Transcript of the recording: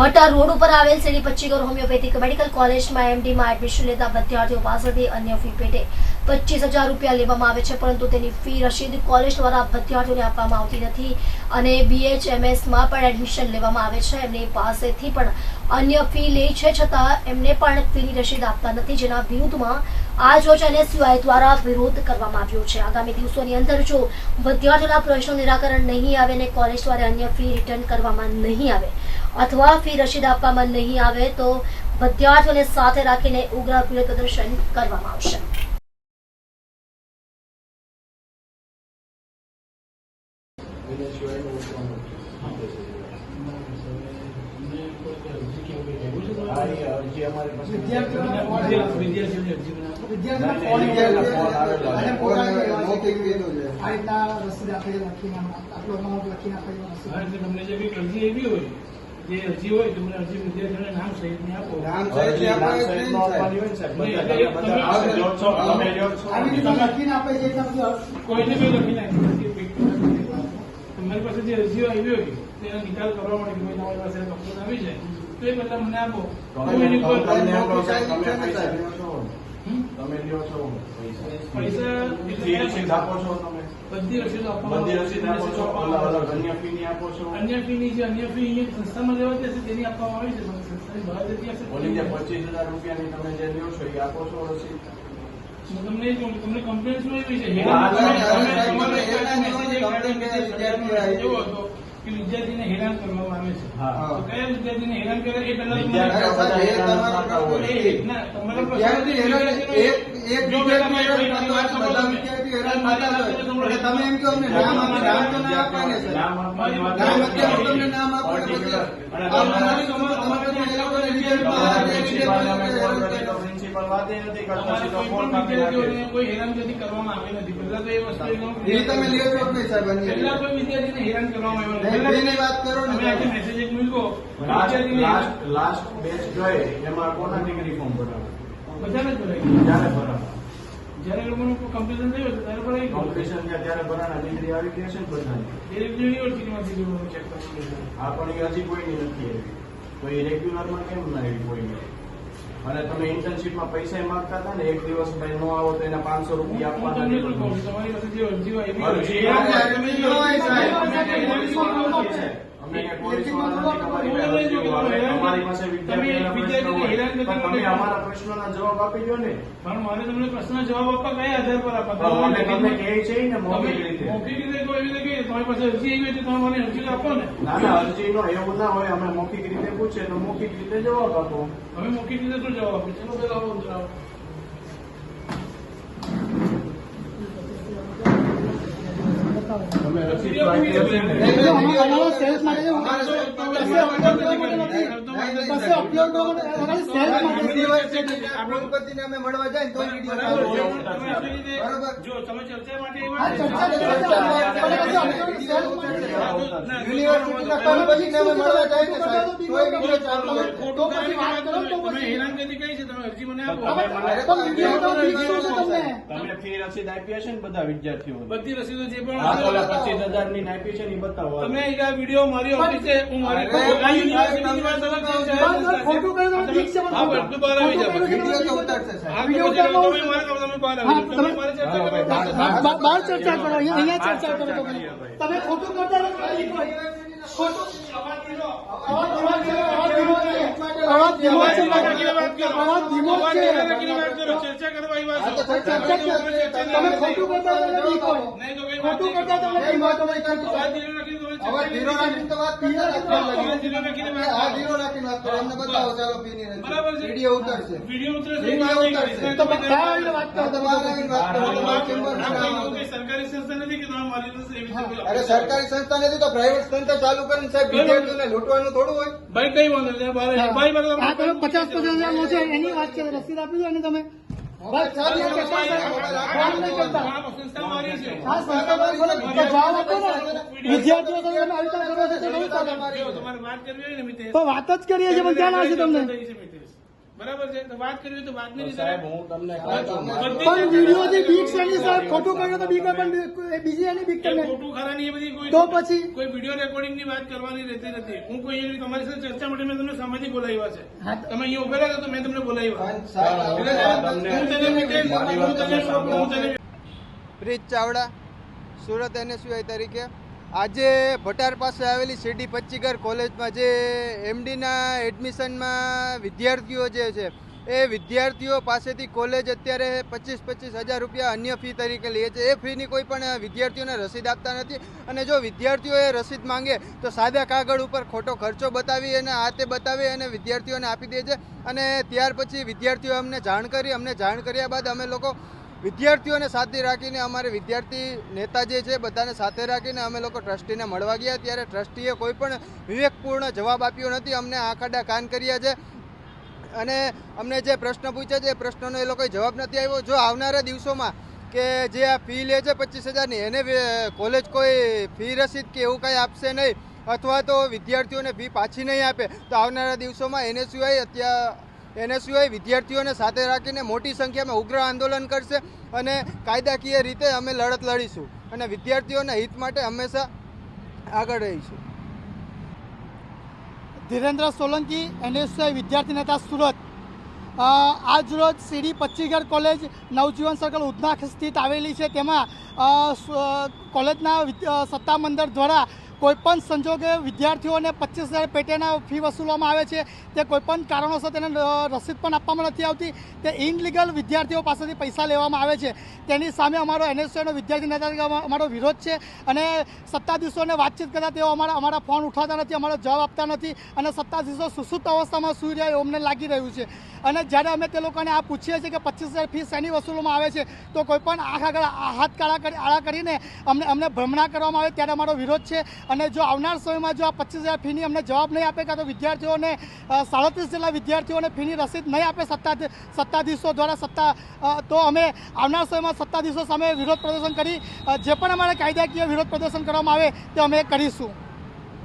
Bhatta road ઉપર આવેલ Shri Pachchigar homeopathic medical કોલેજમાં એમડીમાં એડમિશન લેતા વિદ્યાર્થીઓ પાસેથી અન્ય ફી પેટે પચીસ હજાર રૂપિયા લેવામાં આવે છે, પરંતુ તેની ફી રસીદ કોલેજ દ્વારા વિદ્યાર્થીઓને આપવામાં આવતી નથી અને બીએચએમએસમાં પણ એડમિશન લેવામાં આવે છે. એમની પાસેથી પણ અન્ય ફી લે છે, છતાં એમને પણ ફીની રસીદ આપતા નથી. જેના વિરુદ્ધમાં આજ રોજ એનએસયુઆઈ દ્વારા વિરોધ કરવામાં આવ્યો છે આગામી દિવસોની અંદર જો વિદ્યાર્થીઓના પ્રશ્નો નિરાકરણ નહીં આવે અને કોલેજ દ્વારા અન્ય ફી રિટર્ન કરવામાં નહીં આવે અથવા ફી રસીદ આપવામાં નહીં આવે તો વિદ્યાર્થીઓને સાથે રાખીને ઉગ્ર વિરોધ પ્રદર્શન કરવામાં આવશે એને સિવાયનું ઉતરવાનું આપે છે. અરજી ના, ના, હોય તમને અરજી વિદ્યાર્થીઓને નામ નામ સહિત લખીને આપે એટલે બધું કોઈને કોઈ લખી નાખી તમારી પાસે જે અરજીઓ આવી હોય તેનો નિકાલ કરવા માટે કે ભાઈ તમારી પાસે ડોક્ટર આવી જાય. તો એ મને આપો. હું એની તમે ને લ્યો છો. પૈસા. બધી રસીદો આપો. છો અન્ય ફી ની આપો છો. અન્ય ફીની જે અન્ય ફી સંસ્થામાં લેવા જશે તેની આપવામાં આવી છે પણ સંસ્થાની બહાર જતી હશે ઓલી જે પચીસ હજાર રૂપિયાની તમે જે લ્યો છો એ આપો છો રસીદ? તમને તમને કમ્પ્લેન શું આવી છે કે વિદ્યાર્થીને હેરાન કરવામાં આવે છે તો કયા વિદ્યાર્થીને હેરાન કરે એ પહેલા તમારે- તમે. એમ કહો ને નામ આપે, નામ તો ના આપવાને છે. નામ. અત્યારે તમને નામ આપો તમારે- તમારી કરે તો પ્રિન્સિપાલ નથી કોઈ ફોન પણ કાપી નાખે. કોઈ હેરાનગતિ કરવામાં આવી નથી. પહેલા તો એ વસ્તુ એ તમે લ્યો છો જ નહીં સાહેબ પહેલા કોઈ વિદ્યાર્થીને હેરાન કરવામાં આવ્યો નથી. વાત કરો ને આજે મેસેજ એક મૂક્યો. લાસ્ટ લાસ્ટ લાસ્ટ બેચ ગયે એમાં કોના ડિગ્રી ફોર્મ ભરાવે? બધાને જ ભરાઈ ભરાવે. જ્યારે લોકોનું કમ્પ્લેન થયું હતું ત્યારે ભરાઈ ગયું. ત્યારે ડિગ્રી આવી ગઈ છે ને બધાની. એ યુનિવર્સિટીમાંથી ચેક કરવાનું આ પણ એ હજી કોઈની નથી આવી. તો એ રેગ્યુલરમાં કેમ ના આવી કોઈને અને તમે ઇન્ટર્નશીપમાં પૈસા માંગતા હતા ને એક દિવસ ભાઈ ન આવો તો એના પાંચસો રૂપિયા આપવાના અમારા પ્રશ્નોના જવાબ આપી દો ને. પણ મારે તમને પ્રશ્ન જવાબ આપવા કયા આધાર પર આપવા? તમને કહે છે ને મૌખિક રીતે. મૌખિક રીતે કોઈ તમારી પાસે અરજી આવી હોય તો તમે મને અરજી આપો ને. ના ના અરજી નો એવું ના હોય અમે મૌખિક રીતે પૂછે તો મૌખિક રીતે જવાબ આપો. અમે મૌખિક રીતે શું જવાબ આપીએ ચલો પેલા આવો જવાબ તમે રસીદ આપી દો. એટલે અમારા- અમારા સેલ્સ માટે છે. અમારે કશે upload કરવા માટે કશે નથી. upload કરવા માટે- અમારી સેલ્સ માટે છે. યુનિવર્સિટીના કુલપતિને અમે મળવા જાય તો યુનિવર્સિટીના કુલપતિને અમે મળવા જાય ને સાહેબ તો પછી વાત કરો તો પછી હેરાનગતિ કઈ છે? તમે અરજી મને આપો ફી રસીદ આપી હશે ને બધા વિદ્યાર્થીઓ બધી રસીદો જે પણ પચીસ હજારની આપી છે ને બતાવો તમે આ વીડિયો મારી ઓફિસે હું મારી ખોટું બધું બહાર આવી તમે બહાર ચર્ચા કરો અહીંયા ચર્ચા કરો તમે. ખોટું કરતા. ખોટું અવાજ અવાજ. અવાજ. અવાજ રાખીને વાત કરો. અવાજ ધીમો અવાજ છે. રાખીને વાત કરો. ચર્ચા કરવા આવ્યા હા, છો. તો ચર્ચા છે. તમે ખોટું કરતા તમે નહીં કહો. નહીં તો કઈ વાત ખોટું નહીં. કરતા તમે હવે ધીરો રાખીને તો વાત કરતા હા ધીરો રાખીને વાત કરો અમને બતાવો ચાલો પીની છે. વીડિયો ઉતરશે. વીડિયો ઉતરશે વીડિયો ઉતરશે. તો વાત કરો. તમારે વાત કરો તમારા. સરકારી સંસ્થા નથી કે તમે મારી પાસે એવી રીતે અરે સરકારી સંસ્થા નથી તો પ્રાઇવેટ સંસ્થા ચાલુ કરીને સાહેબ વિદ્યાર્થીઓને લૂંટવાનું થોડું હોય. ભાઈ કઈ વાંધો નહીં પચાસ પચાસ હજાર નો છે એની વાત છે રસીદ આપી દો અને તમે. બસ ચાલુ ફોન નહીં કરતા. આ સંસ્થા મારી બોલો. તો જવાબ આપો ને વિદ્યાર્થીઓ તમે આવી રીતે કરો છો તો કેવું ચાલે? જો તમારે વાત જ કરીએ છીએ પણ ક્યાં ના છે તમને. બરાબર છે? તો વાત કરવી તો વાત નહીં સાહેબ હું તમને કહું છું મારું- પણ વિડીયોથી બીક સાહેબ ખોટું કર્યું તો બીક પણ બીજી એની બીક તમને ખોટું ખરાની એ બધી કોઈ તો પછી? કોઈ વીડિયો રેકોર્ડિંગની વાત કરવાની રહેતી નથી. હું કોઈ એવી તમારી સાથે ચર્ચા માટે મેં તમને સામાજિક બોલાવ્યા છે. તમે અહીંયા ઉભેલા હતા તો મેં તમને બોલાવ્યા. બ્રિજ ચાવડા સુરત એનએસયુઆઈ તરીકે. આજે ભટાર પાસે આવેલી સીડી પચ્ચીગર કોલેજમાં જે એમડીના એડમિશનમાં વિદ્યાર્થીઓ જે છે, એ વિદ્યાર્થીઓ પાસેથી કોલેજ અત્યારે પચીસ પચીસ હજાર રૂપિયા અન્ય ફી તરીકે લે છે. એ ફીની કોઈ પણ વિદ્યાર્થીઓને રસીદ આપતા નથી અને જો વિદ્યાર્થીઓ એ રસીદ માંગે તો સાદા કાગળ ઉપર ખોટો ખર્ચો બતાવી અને આ તે બતાવી અને વિદ્યાર્થીઓને આપી દે છે. અને ત્યાર પછી વિદ્યાર્થીઓ અમને જાણ કરી, અમને જાણ કર્યા બાદ અમે લોકો વિદ્યાર્થીઓને સાથે રાખીને અમારે વિદ્યાર્થી નેતા જે છે બધાને સાથે રાખીને અમે લોકો ટ્રસ્ટીને મળવા ગયા. ત્યારે ટ્રસ્ટીએ કોઈ પણ વિવેકપૂર્ણ જવાબ આપ્યો નથી. અમને આખાડા કાન કર્યા છે. અને અમને જે પ્રશ્ન પૂછ્યા છે એ પ્રશ્નનો એ લોકોએ જવાબ નથી આવ્યો જો આવનારા દિવસોમાં કે જે આ ફી લે છે પચીસ હજારની, એને કોલેજ કોઈ ફી રસીદ કે એવું કંઈ આપશે નહીં, અથવા તો વિદ્યાર્થીઓને ફી પાછી નહીં આપે, તો આવનારા દિવસોમાં એને સિવાય અત્યારે એને સિવાય વિદ્યાર્થીઓને સાથે રાખીને મોટી સંખ્યામાં ઉગ્ર આંદોલન કરશે અને કાયદાકીય રીતે અમે લડત લડીશું અને વિદ્યાર્થીઓના હિત માટે હંમેશા આગળ રહીશું. ધીરેન્દ્ર સોલંકી એનએસયુઆઈ વિદ્યાર્થી નેતા સુરત. આજરોજ આજ રોજ CD Pachchigar college Navjivan circle Udhna સ્થિત આવેલી છે. તેમાં કોલેજના વિદ- અ, સત્તા મંડળ દ્વારા કોઈપણ સંજોગે વિદ્યાર્થીઓને પચીસ હજાર પેટેના ફી વસૂલવામાં આવે છે, તે કોઈપણ કારણોસર તેને રસીદ પણ આપવામાં નથી આવતી, તે ઇનલીગલ વિદ્યાર્થીઓ પાસેથી પૈસા લેવામાં આવે છે. તેની સામે અમારો એનએસયુનો વિદ્યાર્થી નેતા અમારો વિરોધ છે અને સત્તાધીશોને વાતચીત કરતા તેઓ અમારા અમારા ફોન ઉઠાવતા નથી, અમારો જવાબ આપતા નથી અને સત્તાધીશો સુસુપ્ત અવસ્થામાં સૂઈ રહ્યા એવું અમને લાગી રહ્યું છે. અને જ્યારે અમે તે લોકોને આ પૂછીએ છીએ કે પચીસ હજાર ફી શેની વસૂલવામાં આવે છે, તો કોઈ પણ આંખ આગળ હાથ કાળા કરી, આળા કરીને અમને અમને ભ્રમણા કરવામાં આવે ત્યારે અમારો વિરોધ છે. અને જો આવનાર સમયમાં જો આ પચીસ હજાર ફીની અમને જવાબ નહીં આપે, કાં તો વિદ્યાર્થીઓને સાડત્રીસ જેટલા વિદ્યાર્થીઓને ફીની રસીદ નહીં આપે સત્તા સત્તાધીશો દ્વારા સત્તા તો અમે આવનાર સમયમાં સત્તાધીશો સામે વિરોધ પ્રદર્શન કરી જે પણ અમારે કાયદાકીય વિરોધ પ્રદર્શન કરવામાં આવે, તે અમે કરીશું.